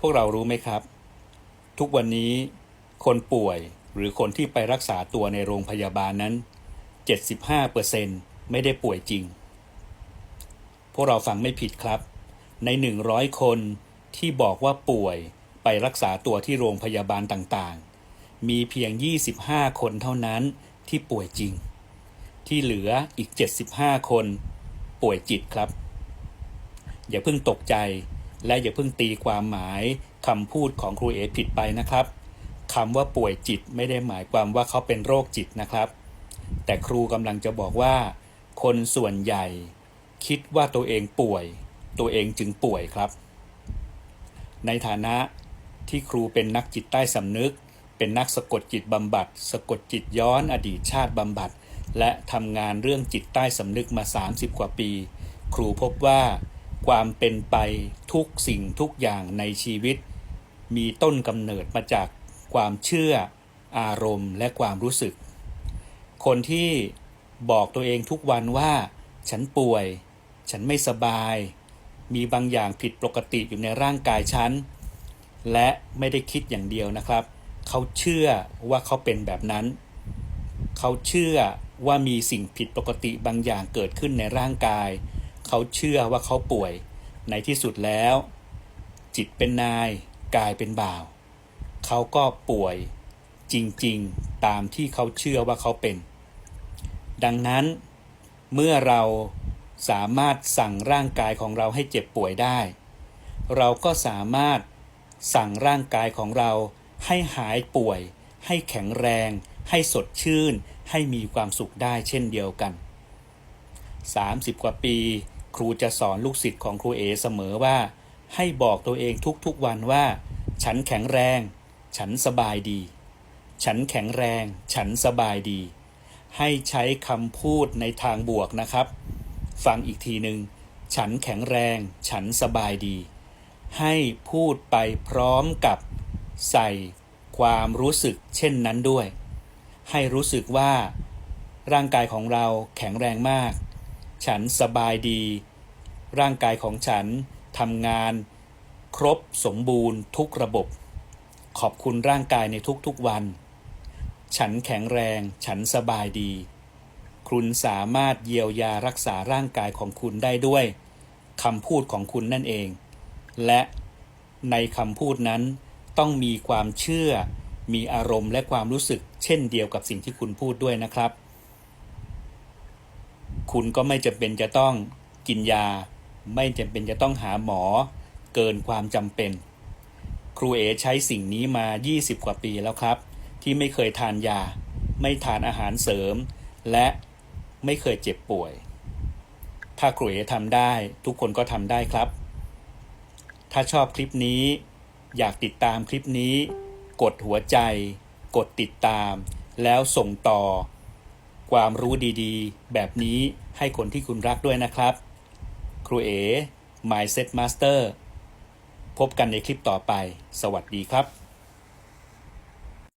พวกเรารู้ไหมครับ ทุกวันนี้คนป่วยหรือคนที่ไปรักษาตัวในโรงพยาบาลนั้น 75%ไม่ได้ป่วยจริง พวกเราฟังไม่ผิดครับ ใน 100 คนที่บอกว่าป่วยไปรักษาตัวที่โรงพยาบาลต่างๆ มีเพียง 25 คนเท่านั้นที่ป่วยจริง ที่เหลืออีก 75 คน ป่วยจิตครับ อย่าเพิ่งตกใจ และอย่าเพิ่งตีความหมายคำพูดของครูเอผิดไปนะครับคำว่าป่วยจิตไม่ได้หมายความว่าเขาเป็นโรคจิตนะครับ แต่ครูกำลังจะบอกว่า คนส่วนใหญ่ คิดว่าตัวเองป่วย ตัวเองจึงป่วยครับ ในฐานะที่ครูเป็นนักจิตใต้สำนึก เป็นนักสะกดจิตบำบัด สะกดจิตย้อนอดีตชาติบำบัด และทำงานเรื่องจิตใต้สำนึกมา 30 กว่าปี ครูพบว่า ความเป็นไปทุกสิ่งทุกอย่างในชีวิต มีต้นกำเนิดมาจากความเชื่ออารมณ์และความรู้สึก คนที่บอกตัวเองทุกวันว่า ฉันป่วย ฉันไม่สบาย มีบางอย่างผิดปกติอยู่ในร่างกายฉัน และไม่ได้คิดอย่างเดียวนะครับ เขาเชื่อว่าเขาเป็นแบบนั้น เขาเชื่อว่ามีสิ่งผิดปกติบางอย่างเกิดขึ้นในร่างกายเเขาเชื่อว่าเขาป่วย ในที่สุดแล้ว จิตเป็นนายกายเป็นบ่าว เขาก็ป่วยจริงๆตามที่เขาเชื่อว่าเขาเป็น ดังนั้น เมื่อเราสามารถสั่งร่างกายของเราให้เจ็บป่วยได้ เราก็สามารถสั่งร่างกายของเราให้หายป่วย ให้แข็งแรง ให้สดชื่น ให้มีความสุขได้เช่นเดียวกัน 30 กว่าปี ครูจะสอนลูกศิษย์ของครูเอเสมอว่า ให้บอกตัวเองทุกๆวันว่า ฉันแข็งแรง ฉันสบายดี ฉันแข็งแรง ฉันสบายดี ให้ใช้คำพูดในทางบวกนะครับ ฟังอีกทีหนึ่งฉันแข็งแรง ฉันสบายดี ให้พูดไปพร้อมกับใส่ความรู้สึกเช่นนั้นด้วย ให้รู้สึกว่า ร่างกายของเราแข็งแรงมาก ฉันสบายดี ร่างกายของฉันทำงาน ครบสมบูรณ์ทุกระบบ ขอบคุณร่างกายในทุกๆวัน ฉันแข็งแรง ฉันสบายดี คุณสามารถเยียวยารักษาร่างกายของคุณได้ด้วยคำพูดของคุณนั่นเอง และในคำพูดนั้นต้องมีความเชื่อ มีอารมณ์และความรู้สึกเช่นเดียวกับสิ่งที่คุณพูดด้วยนะครับ คุณก็ไม่จำเป็นจะต้องกินยา ไม่จำเป็นจะต้องหาหมอ เกินความจำเป็น ครูเอใช้สิ่งนี้มา 20 กว่าปีแล้วครับ ที่ไม่เคยทานยา ไม่ทานอาหารเสริม และไม่เคยเจ็บป่วย ถ้าครูเอทำได้ทุกคนก็ทำได้ครับ ถ้าชอบคลิปนี้ อยากติดตามคลิปนี้ กดหัวใจ กดติดตาม แล้วส่งต่อ ความรู้ดีๆ แบบนี้ให้คนที่คุณรักด้วยนะครับ ครูเอ๋ Mindset Master พบกันในคลิปต่อไป สวัสดีครับ